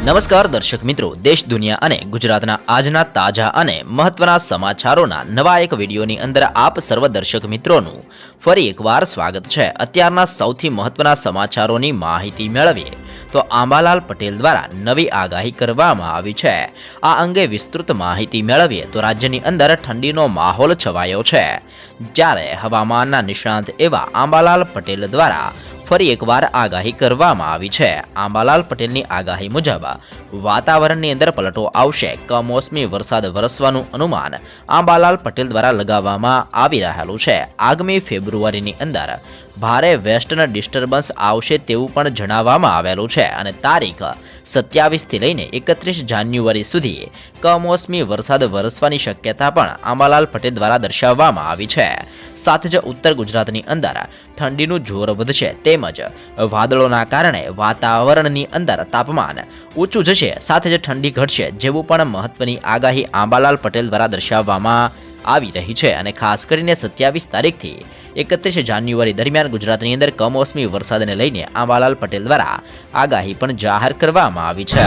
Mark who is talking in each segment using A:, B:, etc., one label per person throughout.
A: નમસ્કાર દર્શક મિત્રો, દેશ, દુનિયા અને ગુજરાતના આજના તાજા અને મહત્વના સમાચારોના નવા એક વિડીયોની અંદર આપ સર્વ દર્શક મિત્રોનું ફરી એકવાર સ્વાગત છે. અત્યારના સૌથી મહત્વના સમાચારોની માહિતી મેળવીએ. તો આંબાલાલ પટેલ દ્વારા નવી આગાહી કરવામાં આવી છે. આ અંગે વિસ્તૃત માહિતી મેળવીએ તો રાજ્યની અંદર ઠંડીનો માહોલ છવાયો છે. જ્યારે હવામાનના નિષ્ણાંત એવા આંબાલાલ પટેલ દ્વારા ફરી એકવાર આગાહી કરવામાં આવી છે. આંબાલાલ પટેલની આગાહી મુજબ વાતાવરણની અંદર પલટો આવશે, કમોસમી વરસાદ વરસવાનું અનુમાન આંબાલાલ પટેલ દ્વારા લગાવવામાં આવી રહેલું છે. આગામી ફેબ્રુઆરીની અંદર ભારે વેસ્ટર્ન ડિસ્ટર્બન્સ આવશે તેવું પણ જણાવવામાં આવેલું છે. અને તારીખ સત્યાવીસથી લઈને એકત્રીસ જાન્યુઆરી સુધી કમોસમી વરસાદ વરસવાની શક્યતા પણ આંબાલાલ પટેલ દ્વારા દર્શાવવામાં આવી છે. સાથે જ ઉત્તર ગુજરાતની અંદર ઠંડીનું જોર વધશે તેમજ વાદળોના કારણે વાતાવરણની અંદર તાપમાન ઊંચું જશે. સાથે જ ઠંડી ઘટશે જેવું પણ મહત્વની આગાહી આંબાલાલ પટેલ દ્વારા દર્શાવવામાં આવી રહી છે અને ખાસ કરીને સત્યાવીસ તારીખથી એકત્રીસ જાન્યુઆરી દરમિયાન ગુજરાતની અંદર કમોસમી વરસાદને લઈને આંબાલાલ પટેલ દ્વારા આગાહી પણ જાહેર કરવામાં આવી છે.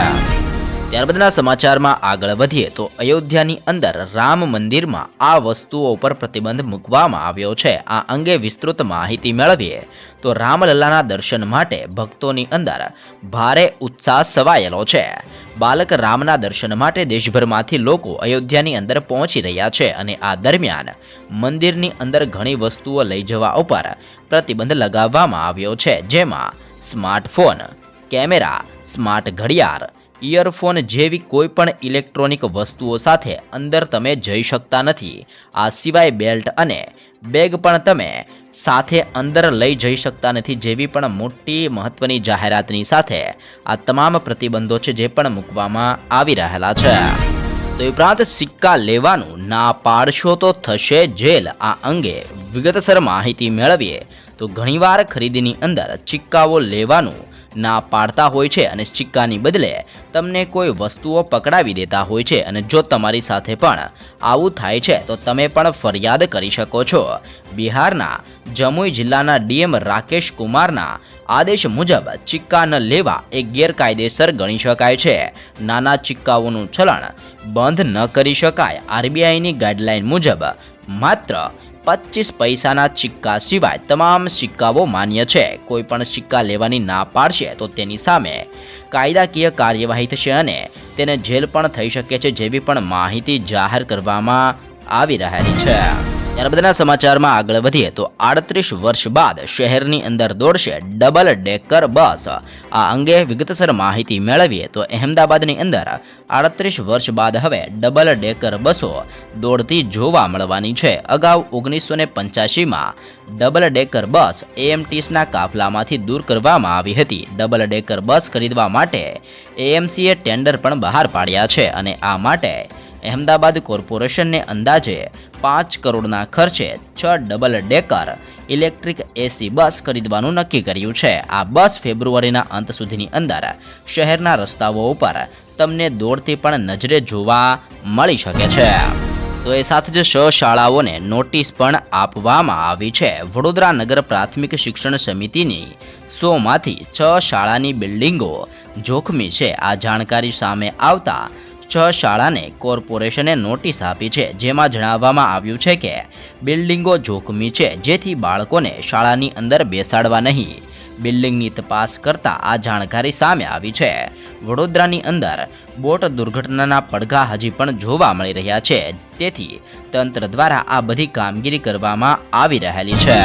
A: ત્યારબાદના સમાચારમાં આગળ વધીએ તો અયોધ્યાની અંદર રામ મંદિરમાં આ વસ્તુઓ ઉપર પ્રતિબંધ મૂકવામાં આવ્યો છે. આ અંગે વિસ્તૃત માહિતી મેળવીએ તો રામલલ્લાના દર્શન માટે ભક્તોની અંદર ભારે ઉત્સાહ સવાયેલો છે. બાલક રામના દર્શન માટે દેશભરમાંથી લોકો અયોધ્યાની અંદર પહોંચી રહ્યા છે અને આ દરમિયાન મંદિરની અંદર ઘણી વસ્તુઓ લઈ જવા ઉપર પ્રતિબંધ લગાવવામાં આવ્યો છે, જેમાં સ્માર્ટફોન, કેમેરા, સ્માર્ટ ઘડિયાળ, ઇયરફોન જેવી કોઈ પણ ઇલેક્ટ્રોનિક વસ્તુઓ સાથે અંદર તમે જઈ શકતા નથી. આ સિવાય બેલ્ટ અને બેગ પણ તમે સાથે અંદર લઈ જઈ શકતા નથી જેવી પણ મોટી મહત્વની જાહેરાતની સાથે આ તમામ પ્રતિબંધો છે જે પણ મૂકવામાં આવી રહેલા છે. તો ઉપરાંત સિક્કા લેવાનું ના પાડશો તો થશે જેલ. આ અંગે વિગતસર માહિતી મેળવીએ. તો ઘણીવાર ખરીદીની અંદર સિક્કાઓ લેવાનું ના પાડતા હોય છે અને સિક્કાની બદલે તમને કોઈ વસ્તુઓ પકડાવી દેતા હોય છે અને જો તમારી સાથે પણ આવું થાય છે, તો તમે પણ ફરિયાદ કરી શકો છો. બિહારના જમુઈ જિલ્લાના ડીએમ રાકેશ કુમારના આદેશ મુજબ સિક્કા ન લેવા એ ગેરકાયદેસર ગણી શકાય છે. નાના સિક્કાઓનું ચલણ બંધ ન કરી શકાય. આરબીઆઈની ગાઈડલાઈન મુજબ માત્ર પચીસ પૈસાના સિક્કા સિવાય તમામ સિક્કાઓ માન્ય છે. કોઈ પણ સિક્કા લેવાની ના પાડશે તો તેની સામે કાયદાકીય કાર્યવાહી થશે અને તેને જેલ પણ થઈ શકે છે જેવી પણ માહિતી જાહેર કરવામાં આવી રહેલી છે. ત્યારબાદના સમાચારમાં આગળ વધીએ તો આડત્રીસ વર્ષ બાદ શહેરની અંદર દોડશે ડબલ ડેકર બસ. આ અંગે વિગતસર માહિતી મેળવીએ તો અહેમદાબાદની અંદર આડત્રીસ વર્ષ બાદ હવે ડબલ ડેકર બસો દોડતી જોવા મળવાની છે. અગાઉ ઓગણીસો ને પંચ્યાસીમાં ડબલ ડેકર બસ એએમટીસના કાફલામાંથી દૂર કરવામાં આવી હતી. ડબલ ડેકર બસ ખરીદવા માટે એએમસીએ ટેન્ડર પણ બહાર પાડ્યા છે અને આ માટે અહેમદાબાદ કોર્પોરેશનને અંદાજે પાંચ કરોડના ખર્ચે છ double decker electric AC bus ખરીદવાનું નક્કી કર્યું છે. આ બસ ફેબ્રુઆરીના અંત સુધીની અંદર શહેરના રસ્તાઓ ઉપર તમને દોડતી પણ નજરે જોવા મળી શકે છે. તો એ સાથે જ છ શાળાઓને નોટિસ પણ આપવામાં આવી છે. વડોદરા નગર પ્રાથમિક શિક્ષણ સમિતિની સોમાંથી છ શાળાની બિલ્ડિંગો જોખમી છે. આ જાણકારી સામે આવતા છ શાળાને કોર્પોરેશને નોટિસ આપી છે, જેમાં જણાવવામાં આવ્યું છે કે બિલ્ડિંગો જોખમી છે, જેથી બાળકોને શાળાની અંદર બેસાડવા નહીં. બિલ્ડિંગની તપાસ કરતા આ જાણકારી સામે આવી છે. વડોદરાની અંદર બોટ દુર્ઘટનાના પડઘા હજી પણ જોવા મળી રહ્યા છે, તેથી તંત્ર દ્વારા આ બધી કામગીરી કરવામાં આવી રહેલી છે.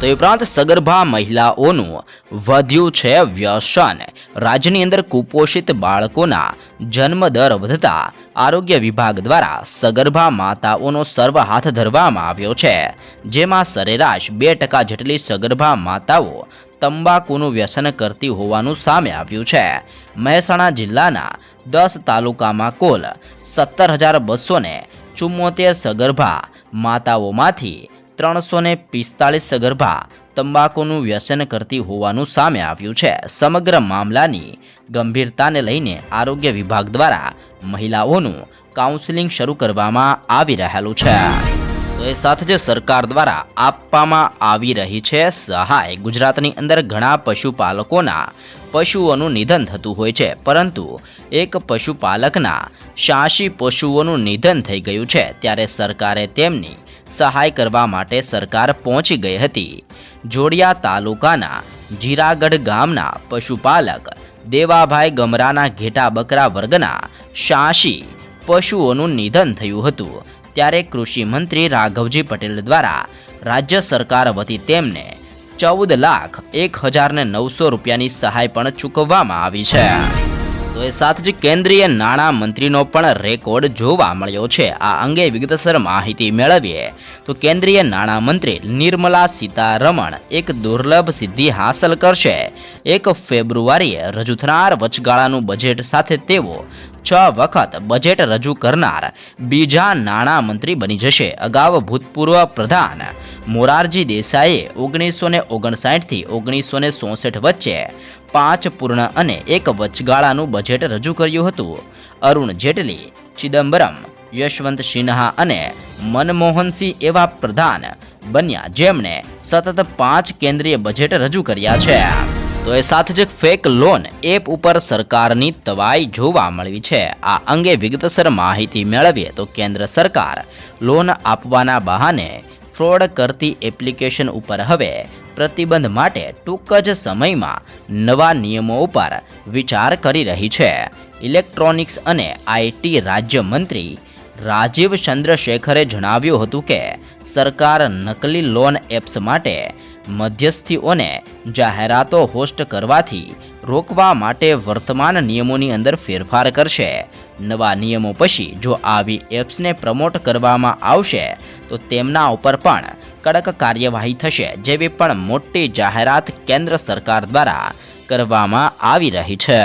A: તો ઉપરાંત સગર્ભા મહિલાઓનું વધ્યું છે વ્યસન. રાજ્યની અંદર કુપોષિત બાળકોના જન્મદર વધતા આરોગ્ય વિભાગ દ્વારા સગર્ભા માતાઓનો સર્વ હાથ ધરવામાં આવ્યો છે. જેમાં સરેરાશ બે ટકા જેટલી સગર્ભા માતાઓ તંબાકુનું વ્યસન કરતી હોવાનું સામે આવ્યું છે. મહેસાણા જિલ્લાના દસ તાલુકામાં કુલ સત્તર હજાર બસો ચુમ્મોતેર સગર્ભા માતાઓમાંથી ત્રણસો ને પિસ્તાલીસ ગર્ભા તંબાકુનું વ્યસન કરતી હોવાનું સામે આવ્યું છે. સમગ્ર મામલાની ગંભીરતાને લઈને આરોગ્ય વિભાગ દ્વારા મહિલાઓનું કાઉન્સિલિંગ શરૂ કરવામાં આવી રહેલું છે. તો એ સાથે જ સરકાર દ્વારા આપવામાં આવી રહી છે સહાય. ગુજરાતની અંદર ઘણા પશુપાલકોના પશુઓનું નિધન થતું હોય છે, પરંતુ એક પશુપાલકના શાસી પશુઓનું નિધન થઈ ગયું છે. ત્યારે સરકારે તેમની સહાય કરવા માટે સરકાર પહોંચી ગઈ હતી. જોડિયા તાલુકાના જીરાગઢ ગામના પશુપાલક દેવાભાઈ ગમરાના ઘેટા બકરા વર્ગના શાસી પશુઓનું નિધન થયું હતું. ત્યારે કૃષિમંત્રી રાઘવજી પટેલ દ્વારા રાજ્ય સરકાર વતી તેમને ચૌદ લાખ એક હજારને નવસો રૂપિયાની સહાય પણ ચૂકવવામાં આવી છે. તો એ સાથે જ કેન્દ્રીય નાણાં મંત્રીનો પણ રેકોર્ડ જોવા મળ્યો છે. આ અંગે વિગતસર માહિતી મેળવીએ. તો કેન્દ્રીય નાણાં મંત્રી નિર્મલા સીતારમણ એક દુર્લભ સિદ્ધિ હાંસલ કરશે. એક ફેબ્રુઆરીએ રજૂ થનાર વચગાળાનું બજેટ સાથે તેઓ છ વખત બજેટ રજૂ કરનાર બીજા નાણાં મંત્રી બની જશે. અગાઉ ભૂતપૂર્વ પ્રધાન મોરારજી દેસાઈએ ઓગણીસો ને ઓગણસાઠથી ઓગણીસો ને ચોસઠ વચ્ચે પાંચ પૂર્ણ અને એક વચગાળાનું બજેટ રજૂ કર્યું હતું. અરુણ જેટલી, ચિદમ્બરમ, યશવંત સિન્હા અને મનમોહનસિંહ એવા પ્રધાન બન્યા જેમણે સતત પાંચ કેન્દ્રીય બજેટ રજૂ કર્યા છે. તો એ સાથે જ ફેક લોન એપ ઉપર સરકારની તવાઈ જોવા મળી છે. આ અંગે વિગતસર માહિતી મેળવીએ તો કેન્દ્ર સરકાર લોન આપવાના બહાને ફ્રોડ કરતી એપ્લિકેશન ઉપર હવે પ્રતિબંધ માટે ટૂંક જ સમયમાં નવા નિયમો ઉપર વિચાર કરી રહી છે. ઇલેક્ટ્રોનિક્સ અને આઈટી રાજ્યમંત્રી રાજીવ ચંદ્રશેખરે જણાવ્યું હતું કે સરકાર નકલી લોન એપ્સ માટે મધ્યસ્થીઓને જાહેરાતો હોસ્ટ કરવાથી રોકવા માટે વર્તમાન નિયમોની અંદર ફેરફાર કરશે. નવા નિયમો પછી જો આવી એપ્સને પ્રમોટ કરવામાં આવશે, તો તેમના ઉપર પણ કડક કાર્યવાહી થશે જેવી પણ મોટી જાહેરાત કેન્દ્ર સરકાર દ્વારા કરવામાં આવી રહી છે.